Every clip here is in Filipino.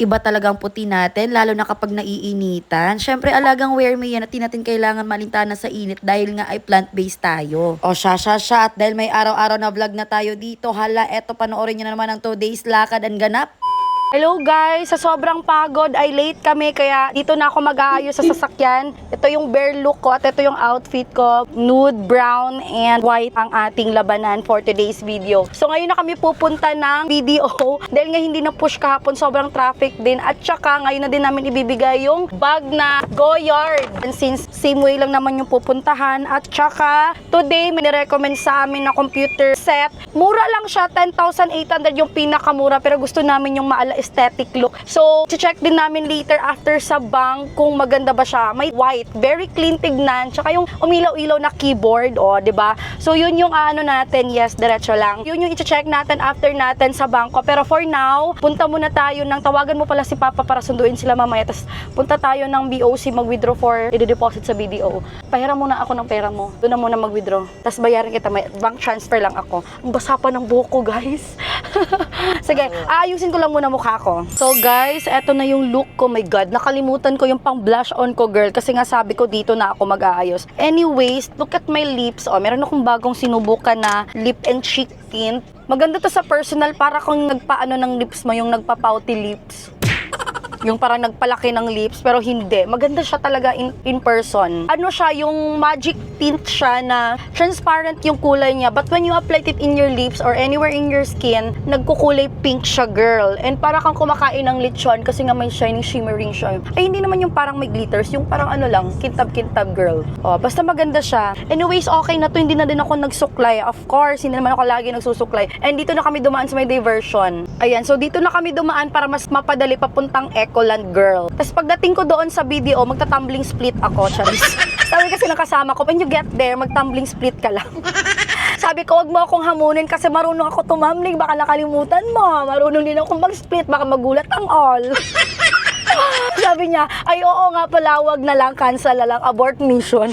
Iba talagang puti natin, lalo na kapag naiinitan. Syempre, alagang wear me yan at di natin kailangan malintana sa init dahil nga ay plant-based tayo. O siya, siya, siya. At dahil may araw-araw na vlog na tayo dito, hala, eto panoorin nyo na naman ang 2 days lakad and ganap. Hello guys, sa sobrang pagod ay late kami kaya dito na ako mag-aayos sa sasakyan. Ito yung bare look ko at ito yung outfit ko. Nude, brown, and white ang ating labanan for today's video. So ngayon na kami pupunta ng BDO dahil nga hindi na push kahapon sobrang traffic din at saka ngayon na din namin ibibigay yung bag na Goyard. And since same way lang naman yung pupuntahan at saka today may recommend sa amin na computer set. Mura lang siya, 10,800 yung pinakamura pero gusto namin yung maala aesthetic look. So, check din namin later after sa bank kung maganda ba siya. May white, very clean tignan, tsaka yung umilaw-ilaw na keyboard, oh, 'di ba? So, yun yung ano natin, yes, diretso lang. Yun yung i-check natin after natin sa bangko. Pero for now, punta muna tayo ng tawagan mo pala si Papa para sunduin sila mamaya. Tapos punta tayo ng BOC mag-withdraw for i-deposit sa BDO. Pahiram muna ako ng pera mo. Doon na muna mag-withdraw. Tapos bayaran kita, may bank transfer lang ako. Ang basa pa ng buhok ko, guys. Sige, aayusin ko lang muna mukha ko. So guys, eto na yung look ko. My God, nakalimutan ko yung pang blush on ko, girl. Kasi nga sabi ko dito na ako mag-aayos. Anyways, look at my lips. Oh, meron akong bagong sinubukan na lip and cheek tint. Maganda to sa personal para kung nagpaano ng lips mo, yung nagpa-pouty lips yung parang nagpalaki ng lips pero hindi. Maganda siya talaga in, in person. Ano siya, yung magic tint siya na transparent yung kulay niya but when you apply it in your lips or anywhere in your skin, nagkukulay pink siya, girl. And para kang kumakain ng lechon kasi nga may shining, shimmering siya. Ay, hindi naman yung parang may glitters, yung parang ano lang, kintab-kintab, girl. Oh, basta maganda siya. Anyways, okay na to, hindi na din ako nagsuklay. Of course, hindi naman ako lagi nagsusuklay. And dito na kami dumaan sa may diversion. Ayan, so dito na kami dumaan para mas mapadali papuntang Ecoland, girl. Tapos pagdating ko doon sa BDO, magta-tumbling split ako, charis. Sabi kasi ng kasama ko, when you get there, mag-tumbling split ka lang. Sabi ko, wag mo akong hamunin kasi marunong ako tumambling, baka nakalimutan mo. Marunong din ako mag-split, baka magulat ang all. Sabi niya, ay oo nga pala, wag na lang, cancel na lang, abort mission.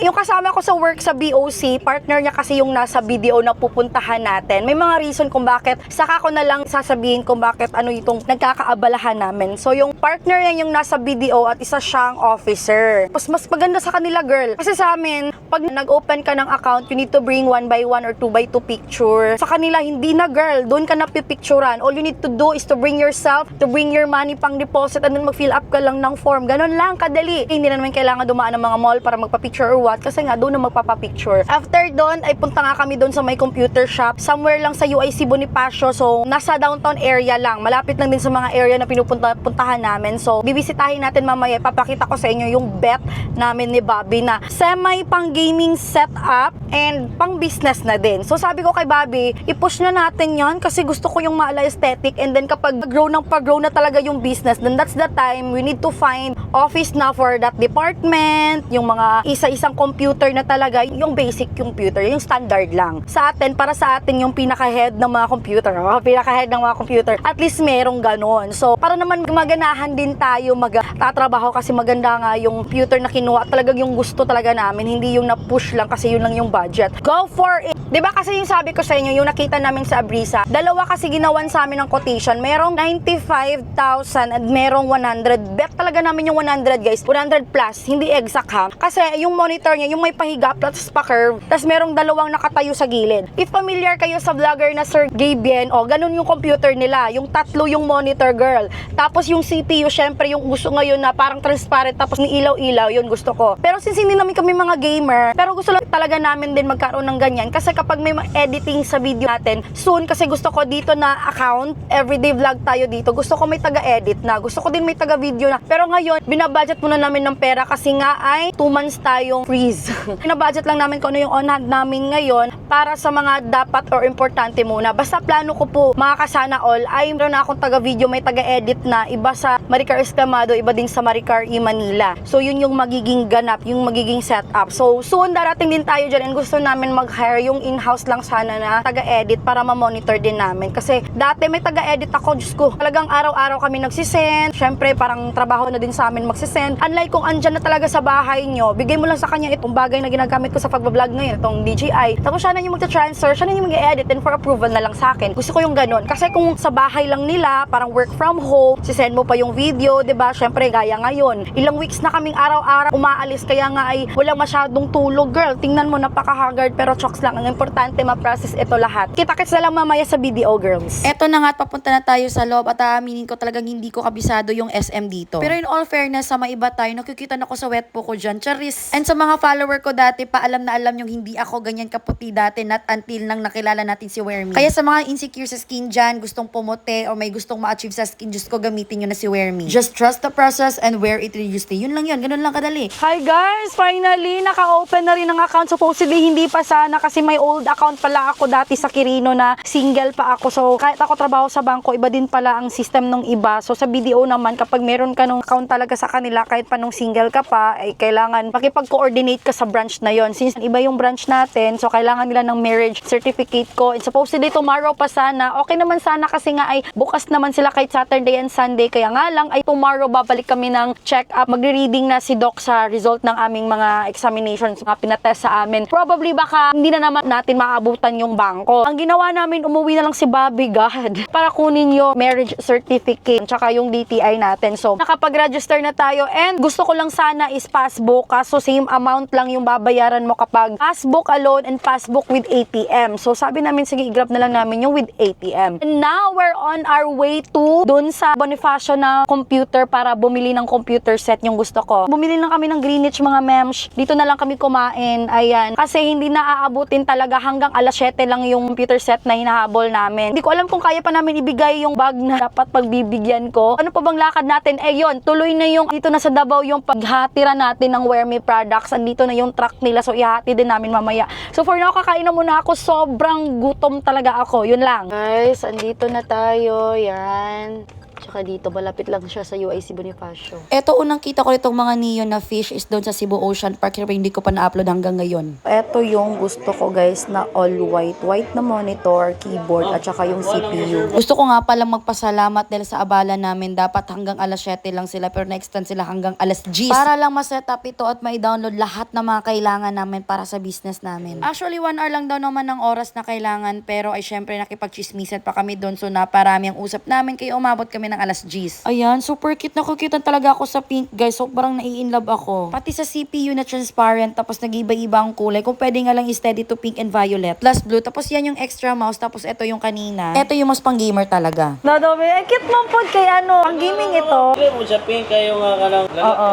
Yung kasama ko sa work sa BOC, partner niya kasi yung nasa BDO na pupuntahan natin. May mga reason kung bakit, saka ko na lang sasabihin kung bakit ano itong nagkakaabalahan namin. So yung partner niya yung nasa BDO at isa siyang officer. Mas mas maganda sa kanila girl. Kasi sa amin, pag nag-open ka ng account, you need to bring one by one or two by two picture. Sa kanila, hindi na girl. Doon ka na pipicturan. All you need to do is to bring yourself, to bring your money pang deposit and then mag-fill up ka lang ng form. Ganon lang, kadali. Hindi na naman kailangan dumaan ng mga mall para magpa-picture or what kasi nga doon na magpapapicture. After doon ay punta nga kami doon sa may computer shop. Somewhere lang sa UIC Bonifacio. So nasa downtown area lang. Malapit lang din sa mga area na pinupunta puntahan namin. So bibisitahin natin mamaya. Papakita ko sa inyo yung bet namin ni Bobby na semi pang gaming setup and pang business na din. So sabi ko kay Bobby, i-push na natin yon kasi gusto ko yung maala aesthetic and then kapag grow ng pag-grow na talaga yung business, then that's the time we need to find office na for that department, yung mga isa-isang computer na talaga, yung basic computer, yung standard lang. Sa atin, para sa atin yung pinaka-head ng mga computer, oh, pinaka-head ng mga computer, at least merong ganon. So, para naman maganahan din tayo magtatrabaho kasi maganda nga yung computer na kinuha, talagang yung gusto talaga namin, hindi yung na-push lang kasi yun lang yung budget. Go for it! Ba kasi yung sabi ko sa inyo, yung nakita namin sa Abrisa, dalawa kasi ginawan sa amin ng quotation. Merong 95,000 at merong 100. Bet talaga namin yung 100, guys. 100 plus, hindi exact ha. Kasi yung monitor niya, yung may pahiga plus pa-curve, tapos merong dalawang nakatayo sa gilid. If familiar kayo sa vlogger na Sir Gabian, oh, ganun yung computer nila. Yung tatlo yung monitor, girl. Tapos yung CPU, syempre yung gusto ngayon na parang transparent tapos ni ilaw-ilaw, yun gusto ko. Pero since hindi namin kami mga gamer, pero gusto lang talaga namin din magkaroon ng ganyan kasi kapag may editing sa video natin, soon kasi gusto ko dito na account, everyday vlog tayo dito, gusto ko may taga-edit na, gusto ko din may taga-video na. Pero ngayon, binabudget muna namin ng pera kasi nga ay 2 months tayong freeze. binabudget lang namin kung ano yung on hand namin ngayon para sa mga dapat or importante muna. Basta plano ko po, mga kasana all, ay meron na akong taga-video, may taga-edit na, iba sa Maricar Escamado, iba din sa Maricar E Manila. So yun yung magiging ganap, yung magiging setup. So soon darating din tayo dyan and gusto namin mag-hire yung in-house lang sana na taga-edit para ma-monitor din namin. Kasi dati may taga-edit ako, Diyos ko, talagang araw-araw kami nagsisend. Siyempre, parang trabaho na din sa amin magsisend. Unlike kung andyan na talaga sa bahay nyo, bigay mo lang sa kanya itong bagay na ginagamit ko sa pagbablog ngayon, itong DJI. Tapos siya na yung magta-transfer, siya na yung mag-edit and for approval na lang sa akin. Gusto ko yung ganun. Kasi kung sa bahay lang nila, parang work from home, sisend mo pa yung video, 'di ba? Syempre gaya ngayon. Ilang weeks na kaming araw-araw umaalis kaya nga ay walang masyadong tulog, girl. Tingnan mo napaka-haggard pero chokes lang. Ang importante ma-process ito lahat. Kita-kits na lang mamaya sa video, girls. Eto na nga at papunta na tayo sa loob at aaminin ko talagang hindi ko kabisado yung SM dito. Pero in all fairness, sa maiba tayo, nakikita na ko sa wet po ko dyan. Charis. And sa mga follower ko dati, paalam na alam yung hindi ako ganyan kaputi dati not until nang nakilala natin si Wermy. Kaya sa mga insecure sa skin dyan, gustong pumote o may gustong ma-achieve sa skin, just ko gamitin nyo na si Wermy. Just trust the process and wear it religiously. Yun lang yun. Ganun lang kadali. Hi guys! Finally, naka-open na rin ang account. Supposedly, hindi pa sana kasi may old account pala ako dati sa Kirino na single pa ako. So, kahit ako trabaho sa bangko, iba din pala ang system ng iba. So, sa BDO naman, kapag meron ka nung account talaga sa kanila, kahit pa nung single ka pa, ay kailangan makipag-coordinate ka sa branch na yon Since iba yung branch natin, so kailangan nila ng marriage certificate ko. And supposedly, tomorrow pa sana. Okay naman sana kasi nga ay bukas naman sila kahit Saturday and Sunday. Kaya nga lang ay tomorrow babalik kami ng check-up. Magre-reading na si Doc sa result ng aming mga examinations, mga pinatest sa amin. Probably baka hindi na naman natin maabutan yung bangko. Ang ginawa namin, umuwi na lang si Bobby God para kunin yung marriage certificate tsaka yung DTI natin. So, nakapag-register na tayo and gusto ko lang sana is passbook kaso same amount lang yung babayaran mo kapag passbook alone and passbook with ATM. So, sabi namin, sige, i-grab na lang namin yung with ATM. And now, we're on our way to dun sa Bonifacio na computer para bumili ng computer set yung gusto ko. Bumili lang kami ng Greenwich mga mems. Dito na lang kami kumain. Ayan. Kasi hindi na aabutin talaga hanggang alas 7 lang yung computer set na hinahabol namin. Hindi ko alam kung kaya pa namin ibigay yung bag na dapat pagbibigyan ko. Ano pa bang lakad natin? Eh yun, tuloy na yung dito na sa Davao yung paghatira natin ng Wear Me products. Andito na yung truck nila. So ihati din namin mamaya. So for now, kakain na muna ako. Sobrang gutom talaga ako. Yun lang. Guys, andito na tayo. Yan. Tsaka dito, malapit lang siya sa UIC Bonifacio. Eto, unang kita ko itong mga neon na fish is doon sa Cebu Ocean Park. Pero hindi ko pa na-upload hanggang ngayon. Ito yung gusto ko guys na all white. White na monitor, keyboard, at saka yung CPU. Gusto ko nga palang magpasalamat dahil sa abala namin. Dapat hanggang alas 7 lang sila pero na-extend sila hanggang alas 10. Para lang ma-set up ito at mai-download lahat ng mga kailangan namin para sa business namin. Actually, 1 hour lang daw naman ng oras na kailangan pero ay syempre nakipag-chismisan pa kami doon. So naparami ang usap namin kaya umabot kami ng alas 10. Ayan, super cute na cute talaga ako sa pink guys. So parang nai-inlove ako. Pati sa CPU na transparent tapos nag-iba-iba ang kulay. Kung pwede nga lang steady to pink and violet. Plus blue. Tapos yan yung extra mouse. Tapos ito yung kanina. Ito yung mas pang gamer talaga. Nadami, ay cute man po kay ano, ang gaming ito. Dili mo siya pink kayo nga ka lang. Oo.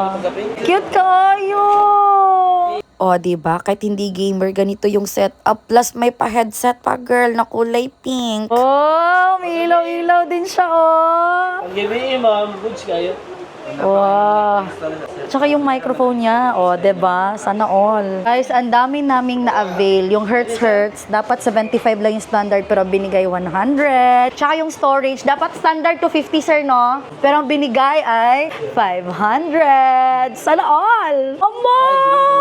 Cute kayo! O, di ba? Kahit hindi gamer, ganito yung setup. Plus, may pa-headset pa, girl, na kulay pink. Oh, may ilaw-ilaw din siya, oh. Ang gabi ma'am, goods kayo. Wow. Tsaka yung microphone niya, oh, 'di ba? Sana all. Guys, ang dami naming na-avail. Yung Hertz Hertz, dapat 75 lang yung standard pero binigay 100. Tsaka yung storage, dapat standard to 50 sir, no? Pero ang binigay ay 500. Sana all. Amo!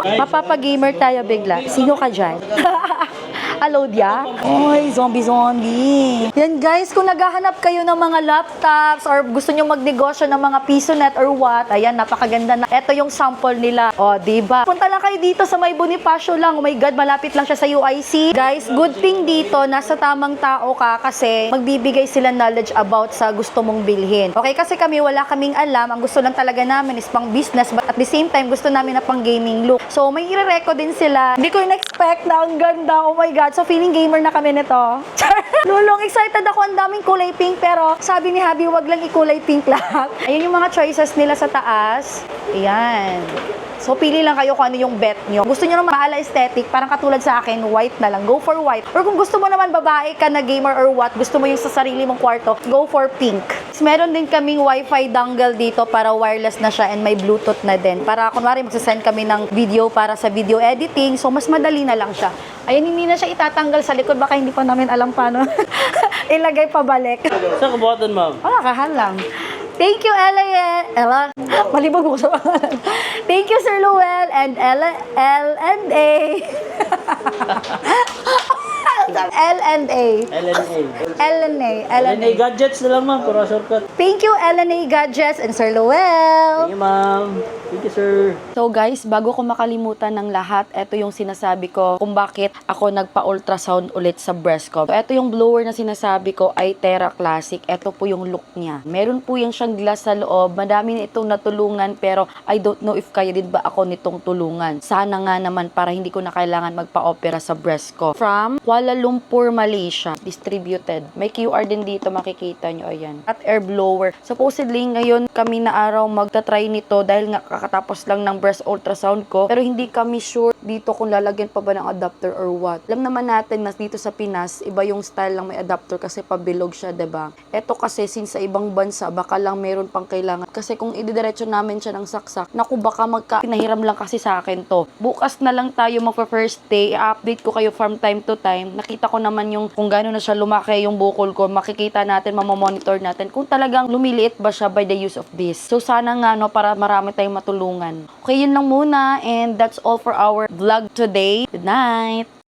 Mapapagamer tayo bigla. Sino ka dyan? Alodia? Oy, zombie zombie. Yan guys, kung naghahanap kayo ng mga laptops or gusto nyo magnegosyo ng mga piso net or what, ayan, napakaganda na. Ito yung sample nila. O, di ba? Punta lang kayo dito sa may Bonifacio lang. Oh my God, malapit lang siya sa UIC. Guys, good thing dito, nasa tamang tao ka kasi magbibigay sila knowledge about sa gusto mong bilhin. Okay, kasi kami wala kaming alam. Ang gusto lang talaga namin is pang business but at the same time, gusto namin na pang gaming look. So, may ire-reco din sila. Hindi ko in-expect na ang ganda. Oh my God. So, feeling gamer na kami nito. Lulong, excited ako. Ang daming kulay pink. Pero, sabi ni Habi, wag lang ikulay pink lahat. Ayan yung mga choices nila sa taas. Ayan. So, pili lang kayo kung ano yung bet nyo. Gusto nyo naman maala aesthetic, parang katulad sa akin, white na lang. Go for white. Or kung gusto mo naman babae ka na gamer or what, gusto mo yung sa sarili mong kwarto, go for pink. Meron din kaming wifi dongle dito para wireless na siya and may bluetooth na din. Para kunwari magsasend kami ng video para sa video editing, so mas madali na lang siya. Ayun, hindi na siya itatanggal sa likod, baka hindi pa namin alam paano ilagay pabalik. Saan ka buhatan ma'am? Wala, kahan lang. Thank you, Ella. Ye- Ella? Malibog ko sa pangalan. Thank you, Sir Luel and Ella L and A. LNA. LNA. LNA. LNA gadgets na lang ma'am, para shortcut. Thank you, LNA Gadgets and Sir Lowell. Thank you ma'am. Thank you sir. So guys, bago ko makalimutan ng lahat, ito yung sinasabi ko kung bakit ako nagpa-ultrasound ulit sa breast ko. So, ito yung blower na sinasabi ko ay Terra Classic. Ito po yung look niya. Meron po yung siyang glass sa loob. Madami na itong natulungan pero I don't know if kaya din ba ako nitong tulungan. Sana nga naman para hindi ko na kailangan magpa-opera sa breast ko. From Kuala Lumpur, Malaysia. Distributed. May QR din dito makikita nyo. Ayan. At air blower. Supposedly ngayon kami na araw magta-try nito dahil nga kakatapos lang ng breast ultrasound ko. Pero hindi kami sure dito kung lalagyan pa ba ng adapter or what. Alam naman natin na dito sa Pinas, iba yung style lang may adapter kasi pabilog siya, ba? Ito kasi since sa ibang bansa, baka lang meron pang kailangan. Kasi kung ididiretso namin siya ng saksak, naku baka magka pinahiram lang kasi sa akin to. Bukas na lang tayo magpa first day, i-update ko kayo from time to time. Nakita ko naman yung kung gaano na siya lumaki yung bukol ko. Makikita natin, mamamonitor natin kung talagang lumiliit ba siya by the use of this. So sana nga no para marami tayong matulungan. Okay, yun lang muna and that's all for our vlog today. Good night!